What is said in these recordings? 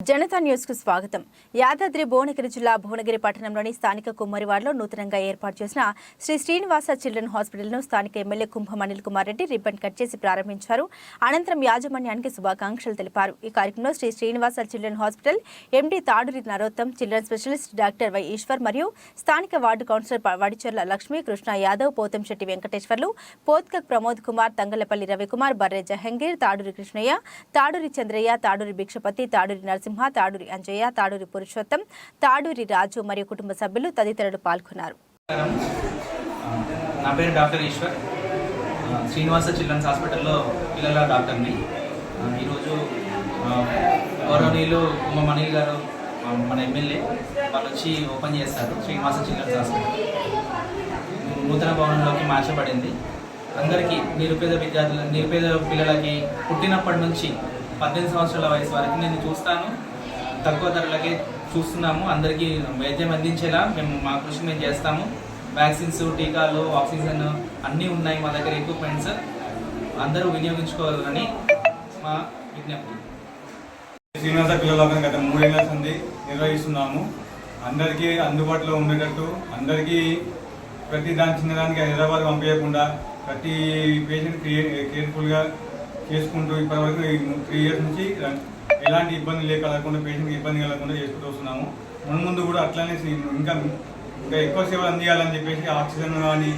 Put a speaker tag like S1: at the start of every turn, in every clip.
S1: జనతా న్యూస్కు స్వాగతం. యాదాద్రి భువనగిరి జిల్లా భువనగిరి పట్టణంలోని స్థానిక కుమ్మరివాడలో నూతనంగా ఏర్పాటు చేసిన శ్రీ శ్రీనివాస చిల్డ్రన్ హాస్పిటల్ను స్థానిక MLA Kumbham Anil Kumar Reddy ribbon cut చేసి ప్రారంభించారు. అనంతరం యాజమాన్యానికి శుభాకాంక్షలు తెలిపారు. ఈ కార్యక్రమంలో Sri Srinivasa children hospital MD Taduri Narottam children specialist doctor Y Eshwar మరియు స్థానిక వార్డు కౌన్సిలర్ వడిచర్ల లక్ష్మీ కృష్ణ యాదవ్ పోతంశెట్టి వెంకటేశ్వర్లు పోత్కక్ ప్రమోద్ కుమార్ తంగలపల్లి రవికుమార్ బర్రె జహంగీర్ తాడూరి కృష్ణయ్య తాడూరి చంద్రయ్య తాడూరి భిక్షపతి తాడూరి నరసింహ తాడూరి అంజయ్య తాడూరి పురుషోత్తం తాడూరి రాజు మరియు కుటుంబ సభ్యులు తదితరులు పాల్గొన్నారు.
S2: నా పేరు డాక్టర్ ఈశ్వర్. శ్రీనివాస చిల్డ్రన్స్ హాస్పిటల్లో పిల్లల డాక్టర్ని. ఈరోజు గౌరవనీయులు ఉమ గారు మన ఎమ్మెల్యే వాళ్ళు వచ్చి ఓపెన్ చేస్తారు శ్రీనివాస చిల్డ్రన్స్ హాస్పిటల్. నూతన భవనంలోకి మార్చబడింది. అందరికీ నిరుపేద విద్యార్థులు నిరుపేద పిల్లలకి పుట్టినప్పటి నుంచి పద్దెనిమిది సంవత్సరాల వయసు వరకు నేను చూస్తాను. తక్కువ ధరలకే చూస్తున్నాము. అందరికీ వైద్యం అందించేలా మేము మా కృషి మేము చేస్తాము. వ్యాక్సిన్స్ టీకాలు ఆక్సిజన్ అన్నీ ఉన్నాయి మా దగ్గర ఎక్విప్మెంట్స్ అందరూ వినియోగించుకోవాలని మా విజ్ఞప్తి.
S3: శ్రీనివాస పిల్లలకు గత మూడేళ్ళ సంది నిర్వహిస్తున్నాము. అందరికీ అందుబాటులో ఉండేటట్టు అందరికీ ప్రతి దాని చిన్నదానికి హైదరాబాద్ పంపించకుండా ప్రతి పేషెంట్ కేర్ఫుల్గా చేసుకుంటూ ఇప్పటివరకు ఈ త్రీ ఇయర్స్ నుంచి ఎలాంటి ఇబ్బంది లేక కలగకుండా పేషెంట్కి ఇబ్బంది కలగకుండా చేసుకుంటూ వస్తున్నాము. మన ముందు కూడా అట్లానే ఇంకా ఇంకా ఎక్కువ సేవలు అందియాలని చెప్పేసి ఆక్సిజన్ కానీ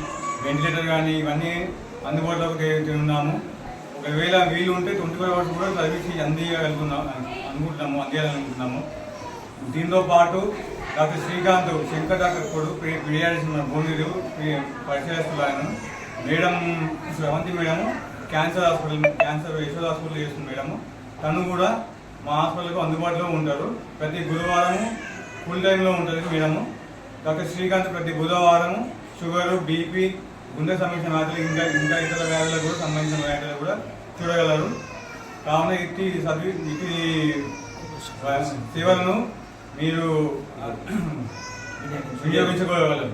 S3: వెంటిలేటర్ కానీ ఇవన్నీ అందుబాటులోకి ఉన్నాము ఒకవేళ వీలు ఉంటే ట్వంటీ ఫైవ్ అవర్స్ కూడా సర్వీస్ అందియగలుగుతున్నాం అనుకుంటున్నాము అందియాలనుకుంటున్నాము. దీంతో పాటు డాక్టర్ శ్రీకాంత్ శంకర్ డాక్టర్ కొడు పిడియాడిషన్ మన భూమిలు పరిశీలిస్తున్నారు ఆయన. Madam Sravanthi madam cancer hospital cancer Yashoda hospital చేస్తుంది మేడం. తను కూడా మా హాస్పిటల్కు అందుబాటులో ఉంటారు. ప్రతి గురువారం ఫుల్ టైంలో ఉంటుంది మేడము డాక్టర్ శ్రీకాంత్ ప్రతి బుధవారం షుగరు బీపీ గుండె సమస్య వ్యాధులు ఇంకా ఇంకా ఇతర వ్యాధులకు కూడా సంబంధించిన వ్యాధులు కూడా చూడగలరు. కావున ఇట్టి సర్వీ ఇట్టి సేవలను మీరు వినియోగించుకోగలరు.